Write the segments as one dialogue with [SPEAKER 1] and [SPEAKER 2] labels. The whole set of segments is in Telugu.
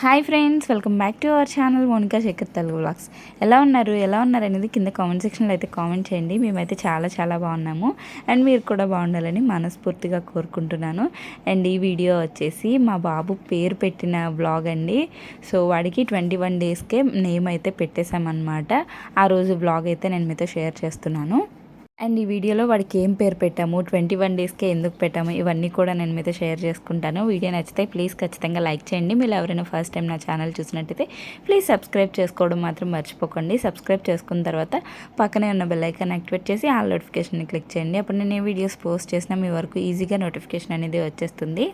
[SPEAKER 1] Hi friends welcome back to our channel Monika Shekhar Telugu blogs ఎలా ఉన్నారు? ఎలా ఉన్నారు అనేది కింద కామెంట్ సెక్షన్లో అయితే కామెంట్ చేయండి. మేమైతే చాలా చాలా బాగున్నాము. అండ్ మీరు కూడా బాగుండాలని మనస్ఫూర్తిగా కోరుకుంటున్నాను. అండ్ ఈ వీడియో వచ్చేసి మా బాబు పేరు పెట్టిన బ్లాగ్ అండి. సో వాడికి ట్వంటీ వన్ డేస్కే నేమ్ అయితే పెట్టేశామన్నమాట. ఆ రోజు బ్లాగ్ అయితే నేను మీతో షేర్ చేస్తున్నాను. అండ్ ఈ వీడియోలో వాడికి ఏం పేరు పెట్టాము ట్వంటీ వన్ డేస్కే ఎందుకు పెట్టాము ఇవన్నీ కూడా నేను మీతో షేర్ చేసుకుంటాను. వీడియో నచ్చితే ప్లీజ్ ఖచ్చితంగా లైక్ చేయండి. మీరు ఎవరైనా ఫస్ట్ టైం నా ఛానల్ చూసినట్టయితే ప్లీజ్ సబ్స్క్రైబ్ చేసుకోవడం మాత్రం మర్చిపోకండి. సబ్స్క్రైబ్ చేసుకున్న తర్వాత పక్కనే ఉన్న బెల్ ఐకాన్ యాక్టివేట్ చేసి ఆల్ నోటిఫికేషన్ని క్లిక్ చేయండి. అప్పుడు నేను ఏ వీడియోస్ పోస్ట్ చేసినా మీ వరకు ఈజీగా నోటిఫికేషన్ అనేది వచ్చేస్తుంది.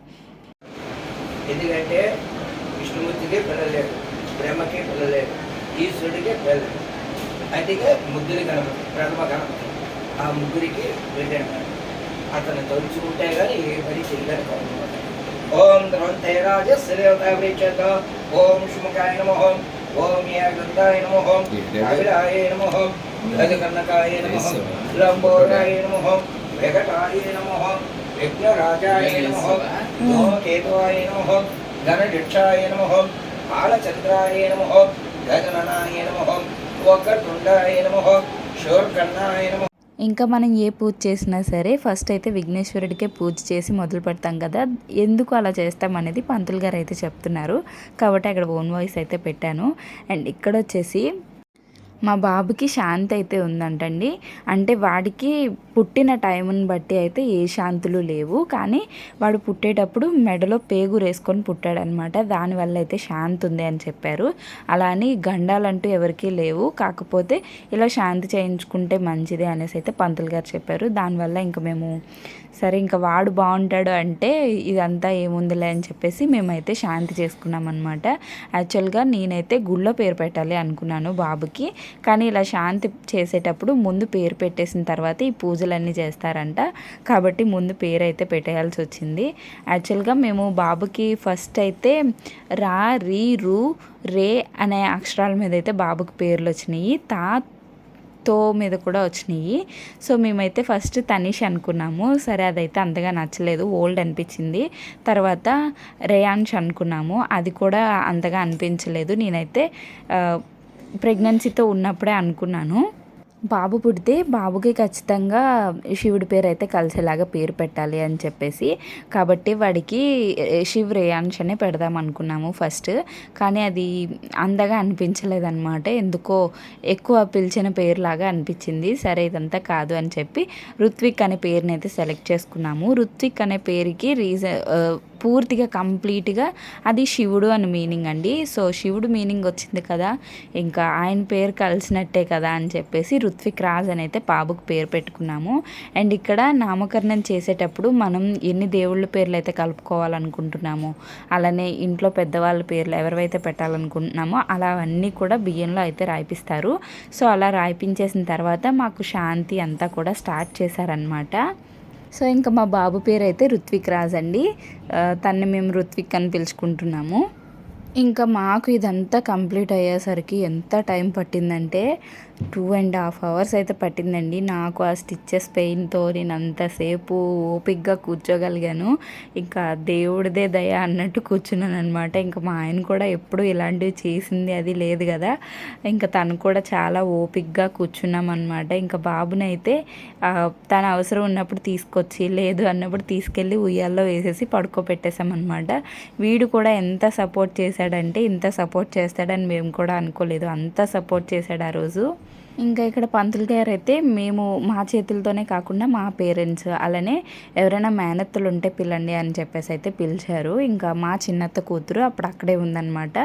[SPEAKER 2] ఎందుకంటే విష్ణుమూర్తికి పిల్లలేడు ప్రేమకి పిల్లలేడు ఈశ్వరుడికి పిల్లలు అందుకే ముగ్గురి గణపతి ప్రథమ ఆ ముగ్గురికి వెళ్ళాడు అతను తలుచుకుంటే కానీ ఏ పని చేయలేరు కాదు ఓం ధ్రువంతైరాజ శ్రీవతావృక్షత ఓం శుమకాయ నమ. ఓం ఏకందాయ నమ. కవిరాయ నమ. గజకర్ణకాయ నమ. లంబోరాయ నమ. వెంకటాయ నమ. విఘ్నరాజాయ నమ. కేతువాయ నమ. ఘనడిక్షాయ నమ. కాళచంద్రాయ నమ. గజననాయ నమ. వక్రతుండాయ నమ. శూర్కర్ణాయ నమ.
[SPEAKER 1] ఇంకా మనం ఏ పూజ చేసినా సరే ఫస్ట్ అయితే విఘ్నేశ్వరుడికే పూజ చేసి మొదలు పెడతాం కదా. ఎందుకు అలా చేస్తాం అనేది పంతులు గారు అయితే చెప్తున్నారు. కాబట్టి అక్కడ ఓన్ వాయిస్ అయితే పెట్టాను. అండ్ ఇక్కడ వచ్చేసి మా బాబుకి శాంతి అయితే ఉందంటండి. అంటే వాడికి పుట్టిన టైంని బట్టి అయితే ఏ శాంతులు లేవు. కానీ వాడు పుట్టేటప్పుడు మెడలో పేగు వేసుకొని పుట్టాడనమాట దానివల్ల అయితే శాంతి ఉంది అని చెప్పారు. అలా అని గండాలంటూ ఎవరికీ లేవు. కాకపోతే ఇలా శాంతి చేయించుకుంటే మంచిది అనేసి అయితే పంతులు గారు చెప్పారు. దానివల్ల ఇంకా మేము సరే ఇంకా వాడు బాగుంటాడు అంటే ఇదంతా ఏముందిలే అని చెప్పేసి మేమైతే శాంతి చేసుకున్నాం అనమాట యాక్చువల్గా నేనైతే గుళ్ళో పేరు పెట్టాలి అనుకున్నాను బాబుకి. కానీ ఇలా శాంతి చేసేటప్పుడు ముందు పేరు పెట్టేసిన తర్వాత ఈ పూజలన్నీ చేస్తారంట. కాబట్టి ముందు పేరు అయితే పెట్టేయాల్సి వచ్చింది. యాక్చువల్గా మేము బాబుకి ఫస్ట్ అయితే రా రీ రు రే అనే అక్షరాల మీద అయితే బాబుకి పేర్లు వచ్చినాయి. తా తో మీద కూడా వచ్చినాయి. సో మేమైతే ఫస్ట్ తనీష్ అనుకున్నాము. సరే అదైతే అంతగా నచ్చలేదు. ఓల్డ్ అనిపించింది. తర్వాత రేయాన్ష్ అనుకున్నాము. అది కూడా అంతగా అనిపించలేదు. నేనైతే ప్రెగ్నెన్సీతో ఉన్నప్పుడే అనుకున్నాను. బాబు పుడితే బాబుకి ఖచ్చితంగా శివుడి పేరు అయితే కలిసేలాగా పేరు పెట్టాలి అని చెప్పేసి. కాబట్టి వాడికి శివ్ రేయాన్ష్ అనే పెడదాం అనుకున్నాము ఫస్ట్. కానీ అది అందగా అనిపించలేదన్నమాట. ఎందుకో ఎక్కువ పిలిచిన పేరులాగా అనిపించింది. సరే ఇదంతా కాదు అని చెప్పి రుత్విక్ అనే పేరుని అయితే సెలెక్ట్ చేసుకున్నాము. రుత్విక్ అనే పేరుకి రీజన్ పూర్తిగా కంప్లీట్గా అది శివుడు అని మీనింగ్ అండి. సో శివుడు మీనింగ్ వచ్చింది కదా ఇంకా ఆయన పేరు కలిసినట్టే కదా అని చెప్పేసి రుత్విక్ రాజ్ అని అయితే బాబుకు పేరు పెట్టుకున్నాము. అండ్ ఇక్కడ నామకరణం చేసేటప్పుడు మనం ఎన్ని దేవుళ్ళ పేర్లు అయితే కలుపుకోవాలనుకుంటున్నామో అలానే ఇంట్లో పెద్దవాళ్ళ పేర్లు ఎవరివైతే పెట్టాలనుకుంటున్నామో అలా అవన్నీ కూడా బియ్యంలో అయితే రాయిపిస్తారు. సో అలా రాయిపించేసిన తర్వాత మాకు శాంతి అంతా కూడా స్టార్ట్ చేశారనమాట సో ఇంకా మా బాబు పేరు అయితే రుత్విక్ రాజ్ అండి. తన్ని మేము రుత్విక్ అని పిలుచుకుంటున్నాము. ఇంకా మాకు ఇదంతా కంప్లీట్ అయ్యేసరికి ఎంత టైం పట్టిందంటే టూ అండ్ హాఫ్ అవర్స్ అయితే పట్టిందండి. నాకు ఆ స్టిచ్చెస్ పెయిన్తో నేను అంతసేపు ఓపిక్గా కూర్చోగలిగాను. ఇంకా దేవుడిదే దయ అన్నట్టు కూర్చున్నాను అనమాట ఇంకా మా ఆయన కూడా ఎప్పుడు ఇలాంటివి చేసింది అది లేదు కదా. ఇంకా తను కూడా చాలా ఓపిక్గా కూర్చున్నాం అనమాట ఇంకా బాబునైతే తన అవసరం ఉన్నప్పుడు తీసుకొచ్చి లేదు అన్నప్పుడు తీసుకెళ్ళి ఉయ్యాల్లో వేసేసి పడుకోబెట్టేసామన్నమాట వీడు కూడా ఎంత సపోర్ట్ చేశాడంటే ఇంత సపోర్ట్ చేస్తాడని మేము కూడా అనుకోలేదు. అంత సపోర్ట్ చేశాడు ఆ రోజు. ఇంకా ఇక్కడ పంతులు గారు అయితే మేము మా చేతులతోనే కాకుండా మా పేరెంట్స్ అలానే ఎవరైనా మేనత్తలు ఉంటే పిల్లండి అని చెప్పేసి అయితే పిలిచారు. ఇంకా మా చిన్నత్త కూతురు అప్పుడు అక్కడే ఉందన్నమాట.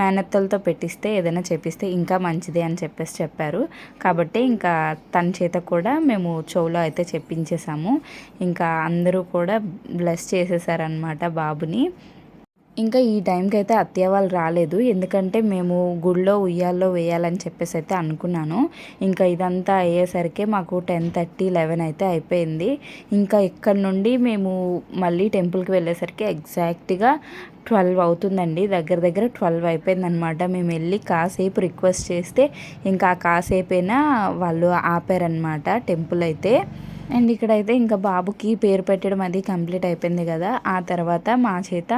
[SPEAKER 1] మేనత్తలతో పెట్టిస్తే ఏదైనా చెప్పిస్తే ఇంకా మంచిది అని చెప్పేసి చెప్పారు. కాబట్టి ఇంకా తన చేత కూడా మేము చెవులో అయితే చెప్పించేసాము ఇంకా అందరూ కూడా బ్లెస్ చేసేసారనమాట బాబుని. ఇంకా ఈ టైంకి అయితే అత్తయ్య వాళ్ళు రాలేదు. ఎందుకంటే మేము గుళ్ళో ఉయ్యాల్లో వేయాలని చెప్పేసి అయితే అనుకున్నాను. ఇంకా ఇదంతా అయ్యేసరికి మాకు టెన్ థర్టీ లెవెన్ అయితే అయిపోయింది. ఇంకా ఇక్కడ నుండి మేము మళ్ళీ టెంపుల్కి వెళ్ళేసరికి ఎగ్జాక్ట్గా ట్వెల్వ్ అవుతుందండి. దగ్గర దగ్గర ట్వెల్వ్ అయిపోయిందనమాట. మేము వెళ్ళి కాసేపు రిక్వెస్ట్ చేస్తే ఇంకా కాసేపైనా వాళ్ళు ఆపారనమాట టెంపుల్ అయితే. అండ్ ఇక్కడైతే ఇంకా బాబుకి పేరు పెట్టడం అది కంప్లీట్ అయిపోయింది కదా. ఆ తర్వాత మా చేత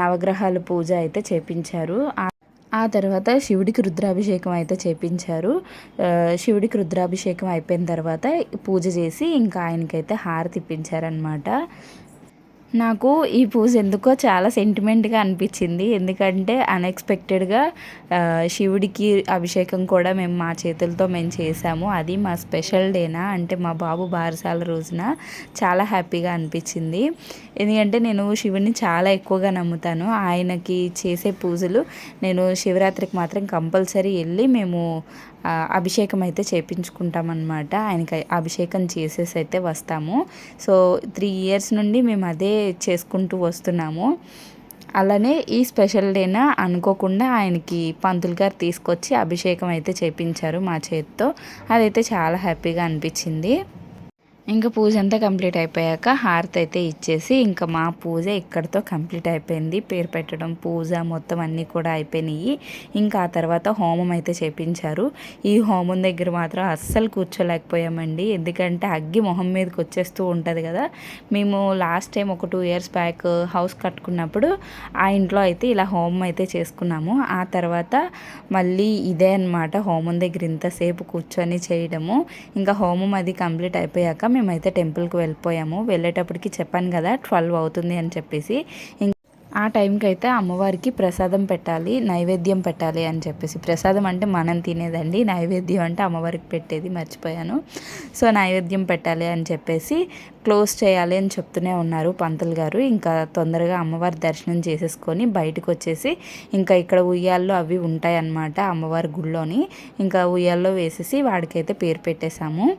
[SPEAKER 1] నవగ్రహాల పూజ అయితే చేపించారు. ఆ- తర్వాత శివుడికి రుద్రాభిషేకం అయితే చేపించారు. శివుడికి రుద్రాభిషేకం అయిపోయిన తర్వాత పూజ చేసి ఇంకా ఆయనకైతే హారతి ఇప్పించారనమాట నాకు ఈ పూజ ఎందుకో చాలా సెంటిమెంట్గా అనిపించింది. ఎందుకంటే అన్ఎక్స్పెక్టెడ్గా శివుడికి అభిషేకం కూడా మేము మా చేతులతో మేము చేసాము అది మా స్పెషల్ డేనా అంటే మా బాబు బారసాల రోజున చాలా హ్యాపీగా అనిపించింది. ఎందుకంటే నేను శివుడిని చాలా ఎక్కువగా నమ్ముతాను. ఆయనకి చేసే పూజలు నేను శివరాత్రికి మాత్రం కంపల్సరీ వెళ్ళి మేము అభిషేకం అయితే చేపించుకుంటామన్నమాట. ఆయనకి అభిషేకం చేసేసి అయితే వస్తాము. సో త్రీ ఇయర్స్ నుండి మేము అదే చేసుకుంటూ వస్తున్నాము. అలానే ఈ స్పెషల్ డేన అనుకోకుండా ఆయనకి పంతులు గారు తీసుకొచ్చి అభిషేకం అయితే చేపించారు మా చేతితో. అదైతే చాలా హ్యాపీగా అనిపించింది. ఇంకా పూజ అంతా కంప్లీట్ అయిపోయాక హారతి అయితే ఇచ్చేసి ఇంకా మా పూజ ఇక్కడితో కంప్లీట్ అయిపోయింది. పేరు పెట్టడం పూజ మొత్తం అన్నీ కూడా అయిపోయినాయి. ఇంకా ఆ తర్వాత హోమం అయితే చేపించారు. ఈ హోమం దగ్గర మాత్రం అస్సలు కూర్చోలేకపోయామండి. ఎందుకంటే అగ్గి మొహం మీదకి వచ్చేస్తూ ఉంటుంది కదా. మేము లాస్ట్ టైం ఒక టూ ఇయర్స్ బ్యాక్ హౌస్ కట్టుకున్నప్పుడు ఆ ఇంట్లో అయితే ఇలా హోమం అయితే చేసుకున్నాము. ఆ తర్వాత మళ్ళీ ఇదే అన్నమాట. హోమం దగ్గర ఇంతసేపు కూర్చొని చేయడము. ఇంకా హోమం అది కంప్లీట్ అయిపోయాక మేమైతే టెంపుల్కి వెళ్ళిపోయాము. వెళ్ళేటప్పటికి చెప్పాను కదా ట్వెల్వ్ అవుతుంది అని చెప్పేసి. ఇం- ఆ టైంకి అయితే అమ్మవారికి ప్రసాదం పెట్టాలి నైవేద్యం పెట్టాలి అని చెప్పేసి. ప్రసాదం అంటే మనం తినేదండి. నైవేద్యం అంటే అమ్మవారికి పెట్టేది మర్చిపోయాను. సో నైవేద్యం పెట్టాలి అని చెప్పేసి క్లోజ్ చేయాలి అని చెప్తూనే ఉన్నారు పంతులు గారు. ఇంకా తొందరగా అమ్మవారి దర్శనం చేసేసుకొని బయటకు వచ్చేసి ఇంకా ఇక్కడ ఉయ్యాల్లో అవి ఉంటాయి అన్నమాట అమ్మవారి గుళ్ళోని. ఇంకా ఉయ్యాల్లో వేసేసి వాడికైతే పేరు పెట్టేశాము.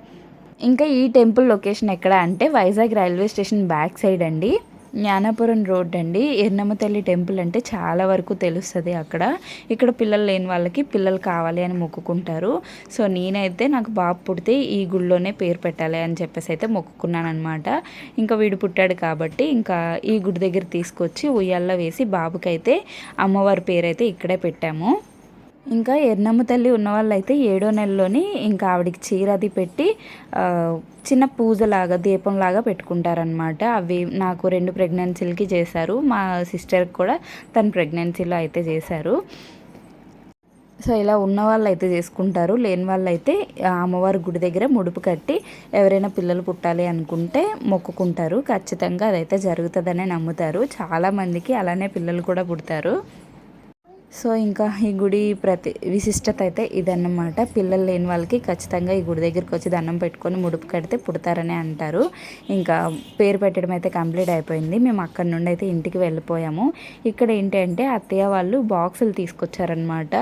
[SPEAKER 1] ఇంకా ఈ టెంపుల్ లొకేషన్ ఎక్కడ అంటే Vizag railway station back side అండి. జ్ఞానాపురం రోడ్ అండి. ఎర్నమ్మ తల్లి టెంపుల్ అంటే చాలా వరకు తెలుస్తుంది అక్కడ. ఇక్కడ పిల్లలు లేని వాళ్ళకి పిల్లలు కావాలి అని మొక్కుకుంటారు. సో నేనైతే నాకు బాబు పుడితే ఈ గుడిలోనే పేరు పెట్టాలి అని చెప్పేసి అయితే మొక్కుకున్నాను అనమాట ఇంకా వీడు పుట్టాడు కాబట్టి ఇంకా ఈ గుడి దగ్గర తీసుకొచ్చి ఉయ్యాల్లో వేసి బాబుకైతే అమ్మవారి పేరైతే ఇక్కడే పెట్టాము. ఇంకా ఎర్నమ్మ తల్లి ఉన్న వాళ్ళైతే ఏడో నెలలోని ఇంకా ఆవిడకి చీర అది పెట్టి చిన్న పూజలాగా దీపంలాగా పెట్టుకుంటారనమాట అవి నాకు రెండు ప్రెగ్నెన్సీలకి చేశారు. మా సిస్టర్కి కూడా తన ప్రెగ్నెన్సీలో అయితే చేశారు. సో ఇలా ఉన్న వాళ్ళు అయితే చేసుకుంటారు. లేని వాళ్ళు అయితే అమ్మవారి గుడి దగ్గర ముడుపు కట్టి ఎవరైనా పిల్లలు పుట్టాలి అనుకుంటే మొక్కుకుంటారు. ఖచ్చితంగా అదైతే జరుగుతుందనే నమ్ముతారు. చాలామందికి అలానే పిల్లలు కూడా పుడతారు. సో ఇంకా ఈ గుడి ప్రతి విశిష్టత అయితే ఇదన్నమాట. పిల్లలు లేని వాళ్ళకి ఖచ్చితంగా ఈ గుడి దగ్గరికి వచ్చి దండం పెట్టుకొని ముడుపు కడితే పుడతారని అంటారు. ఇంకా పేరు పెట్టడం అయితే కంప్లీట్ అయిపోయింది. మేము అక్కడి నుండి అయితే ఇంటికి వెళ్ళిపోయాము. ఇక్కడ ఏంటంటే అత్తయ్య వాళ్ళు బాక్సులు తీసుకొచ్చారనమాట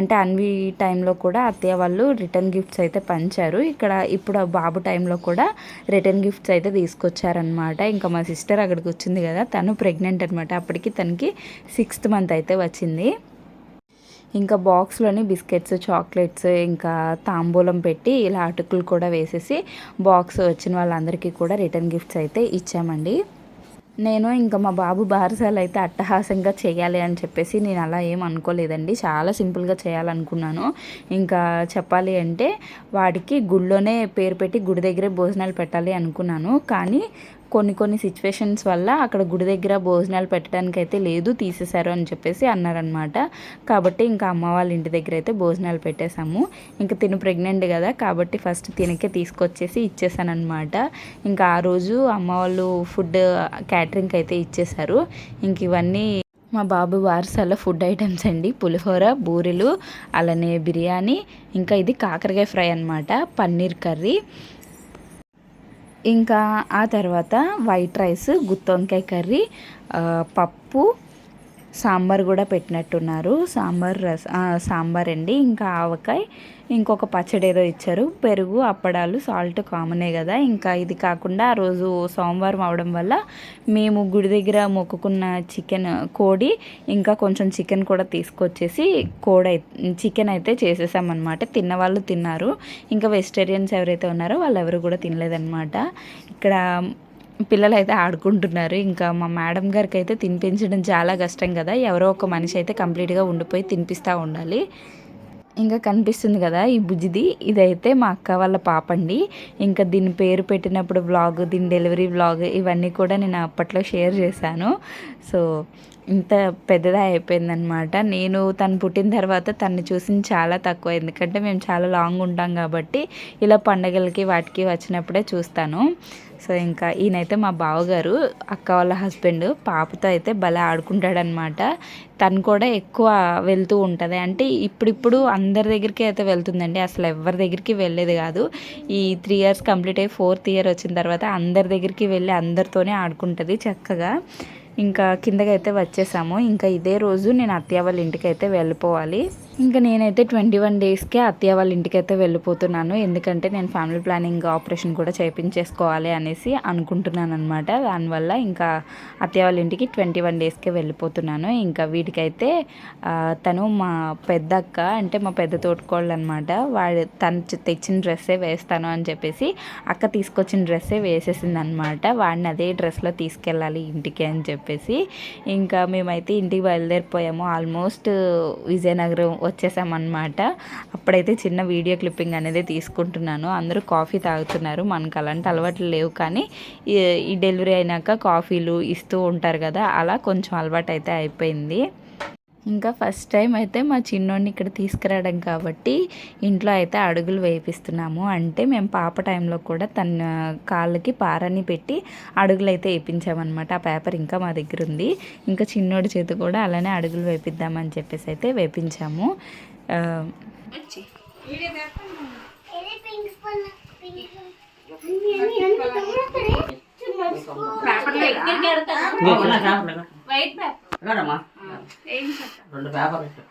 [SPEAKER 1] అంటే అన్వి టైంలో కూడా అత్తయ్య వాళ్ళు రిటర్న్ గిఫ్ట్స్ అయితే పంచారు. ఇక్కడ ఇప్పుడు ఆ బాబు టైంలో కూడా రిటర్న్ గిఫ్ట్స్ అయితే తీసుకొచ్చారనమాట ఇంకా మా సిస్టర్ అక్కడికి వచ్చింది కదా తను ప్రెగ్నెంట్ అనమాట అప్పటికి తనకి సిక్స్త్ మంత్ అయితే వచ్చింది. ఇంకా బాక్స్లోని బిస్కెట్స్ చాక్లెట్స్ ఇంకా తాంబూలం పెట్టి ఇలా అటుకులు కూడా వేసేసి బాక్స్ వచ్చిన వాళ్ళందరికీ కూడా రిటర్న్ గిఫ్ట్స్ అయితే ఇచ్చామండి. నేను ఇంకా మా బాబు బారసాలు అయితే అట్టహాసంగా చేయాలి అని చెప్పేసి నేను అలా ఏం అనుకోలేదండి. చాలా సింపుల్గా చేయాలనుకున్నాను. ఇంకా చెప్పాలి అంటే వాడికి గుళ్ళోనే పేరు పెట్టి గుడి దగ్గరే భోజనాలు పెట్టాలి అనుకున్నాను. కానీ కొన్ని కొన్ని సిచ్యువేషన్స్ వల్ల అక్కడ గుడి దగ్గర భోజనాలు పెట్టడానికి అయితే లేదు తీసేశారు అని చెప్పేసి అన్నారనమాట కాబట్టి ఇంకా అమ్మ వాళ్ళ ఇంటి దగ్గర అయితే భోజనాలు పెట్టేశాము. ఇంకా తిను ప్రెగ్నెంట్ కదా కాబట్టి ఫస్ట్ తినకే తీసుకొచ్చేసి ఇచ్చేసాను అనమాట ఇంకా ఆ రోజు అమ్మ వాళ్ళు ఫుడ్ క్యాటరింగ్ అయితే ఇచ్చేశారు. ఇంక ఇవన్నీ మా బాబు వారసాల ఫుడ్ ఐటమ్స్ అండి. పులిహోర బూరెలు అలానే బిర్యానీ ఇంకా ఇది కాకరకాయ ఫ్రై అనమాట పన్నీర్ కర్రీ. ఇంకా ఆ తర్వాత వైట్ రైస్ గుత్తొంకాయ కర్రీ పప్పు సాంబార్ కూడా పెట్టినట్టున్నారు. సాంబార్ రస సాంబార్ అండి. ఇంకా ఆవకాయ ఇంకొక పచ్చడి ఏదో ఇచ్చారు. పెరుగు అప్పడాలు సాల్ట్ కామనే కదా. ఇంకా ఇది కాకుండా ఆ రోజు సోమవారం అవడం వల్ల మేము గుడి దగ్గర మొక్కుకున్న చికెన్ కోడి ఇంకా కొంచెం చికెన్ కూడా తీసుకొచ్చేసి కోడి చికెన్ అయితే చేసేసామన్నమాట. తిన్నవాళ్ళు తిన్నారు. ఇంకా వెజిటేరియన్స్ ఎవరైతే ఉన్నారో వాళ్ళు ఎవరు కూడా తినలేదన్నమాట. ఇక్కడ పిల్లలు అయితే ఆడుకుంటున్నారు. ఇంకా మా మేడం గారికి అయితే తినిపించడం చాలా కష్టం కదా. ఎవరో ఒక మనిషి అయితే కంప్లీట్గా ఉండిపోయి తినిపిస్తూ ఉండాలి. ఇంకా కనిపిస్తుంది కదా ఈ బుజ్జిది. ఇదైతే మా అక్క వాళ్ళ పాప అండి ఇంకా దీని పేరు పెట్టినప్పుడు వ్లాగ్ దీని డెలివరీ వ్లాగ్ ఇవన్నీ కూడా నేను అప్పట్లో షేర్ చేశాను. సో ఇంత పెద్దదా అయిపోయిందనమాట నేను తను పుట్టిన తర్వాత తను చూసింది చాలా తక్కువ. ఎందుకంటే మేము చాలా లాంగ్ ఉంటాం కాబట్టి ఇలా పండగలకి వాటికి వచ్చినప్పుడే చూస్తాను. సో ఇంకా ఈయనైతే మా బావగారు అక్క వాళ్ళ హస్బెండ్ పాపతో అయితే భలే ఆడుకుంటాడనమాట తను కూడా ఎక్కువ వెళ్తూ ఉంటుంది. అంటే ఇప్పుడిప్పుడు అందరి దగ్గరికి అయితే వెళ్తుందండి. అసలు ఎవరి దగ్గరికి వెళ్ళేది కాదు. ఈ త్రీ ఇయర్స్ కంప్లీట్ అయ్యి ఫోర్త్ ఇయర్ వచ్చిన తర్వాత అందరి దగ్గరికి వెళ్ళి అందరితోనే ఆడుకుంటుంది చక్కగా. ఇంకా కిందకైతే వచ్చేసాము. ఇంకా ఇదే రోజు నేను అత్తయ్య వాళ్ళ ఇంటికి అయితే వెళ్ళిపోవాలి. ఇంకా నేనైతే ట్వంటీ వన్ డేస్కే అత్తయ్య వాళ్ళ ఇంటికి అయితే వెళ్ళిపోతున్నాను. ఎందుకంటే నేను ఫ్యామిలీ ప్లానింగ్ ఆపరేషన్ కూడా చేయించేసుకోవాలి అనేసి అనుకుంటున్నాను అనమాట దానివల్ల ఇంకా అత్తయ్య వాళ్ళ ఇంటికి ట్వంటీ వన్ డేస్కే వెళ్ళిపోతున్నాను. ఇంకా వీటికైతే తను మా పెద్ద అక్క అంటే మా పెద్ద తోటకోళ్ళు అనమాట వాడు తను తెచ్చిన డ్రెస్సే వేస్తాను అని చెప్పేసి అక్క తీసుకొచ్చిన డ్రెస్సే వేసేసింది అనమాట వాడిని అదే డ్రెస్లో తీసుకెళ్ళాలి ఇంటికి అని చెప్పేసి. ఇంకా మేమైతే ఇంటికి బయలుదేరిపోయాము. ఆల్మోస్ట్ విజయనగరం వచ్చేసామన్నమాట. అప్పుడైతే చిన్న వీడియో క్లిప్పింగ్ అనేది తీసుకుంటున్నాను. అందరూ కాఫీ తాగుతున్నారు. మనకు అలాంటి అలవాట్లు లేవు కానీ ఈ ఈ డెలివరీ అయినాక కాఫీలు ఇస్తూ ఉంటారు కదా అలా కొంచెం అలవాటు అయితే అయిపోయింది. ఇంకా ఫస్ట్ టైం అయితే మా చిన్నోడిని ఇక్కడ తీసుకురావడం కాబట్టి ఇంట్లో అయితే అడుగులు వేయిస్తున్నాము అంటే మేము పాప టైంలో కూడా తన కాళ్ళకి పారని పెట్టి అడుగులు అయితే వేయించామన్నమాట ఆ పేపర్ ఇంకా మా దగ్గర ఉంది. ఇంకా చిన్నోడి చేతి కూడా అలానే అడుగులు వేపిద్దామని చెప్పేసి అయితే వేపించాము. ఆ,
[SPEAKER 3] రాడమ్మా రెండు ఇచ్చు.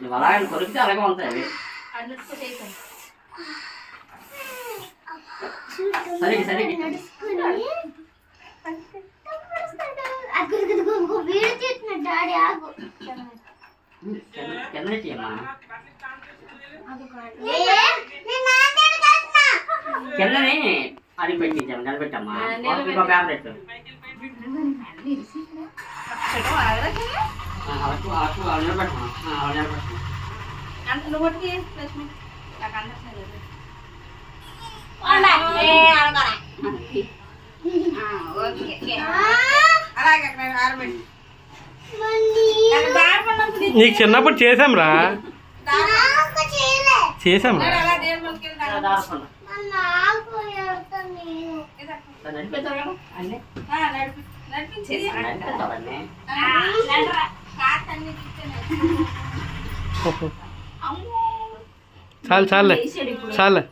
[SPEAKER 3] నువ్వు అలాగే కొరికితే అలాగే ఉంటాయి అవి.
[SPEAKER 4] డాడీ ఆగు
[SPEAKER 3] కింద-. కిందని అది పెట్టించాము నిలబెట్టమ్మా ఇంకో పేపర్ పెట్టు.
[SPEAKER 5] నీకు చిన్నప్పుడు చేసాం రా చేసాం రా చాలు చాలే చాలే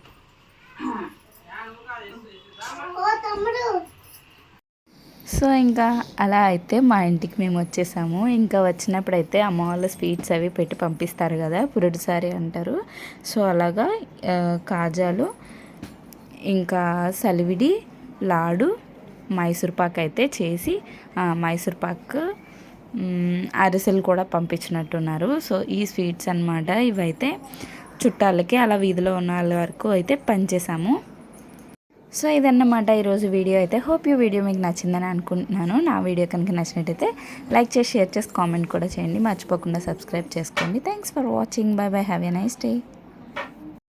[SPEAKER 1] సో ఇంకా అలా అయితే మా ఇంటికి మేము వచ్చేసాము. ఇంకా వచ్చినప్పుడు అయితే అమ్మ వాళ్ళ స్వీట్స్ అవి పెట్టి పంపిస్తారు కదా పురుడు సారీ అంటారు. సో అలాగా కాజాలు ఇంకా సలివిడి లాడు మైసూర్ పాక్ అయితే చేసి మైసూర్పాక్ మైసూర్ అరిసెలు కూడా పంపించినట్టున్నారు. సో ఈ స్వీట్స్ అన్నమాట ఇవైతే చుట్టాలకి అలా వీధిలో ఉన్న వాళ్ళ వరకు అయితే పనిచేసాము సో ఇదన్నమాట ఈరోజు వీడియో అయితే. హోప్ యూ వీడియో మీకు నచ్చిందని అనుకుంటున్నాను. నా వీడియో కనుక నచ్చినట్టయితే లైక్ చేసి షేర్ చేసి కామెంట్ కూడా చేయండి. మర్చిపోకుండా సబ్స్క్రైబ్ చేసుకోండి. Thanks for watching. Bye bye. Have a nice day.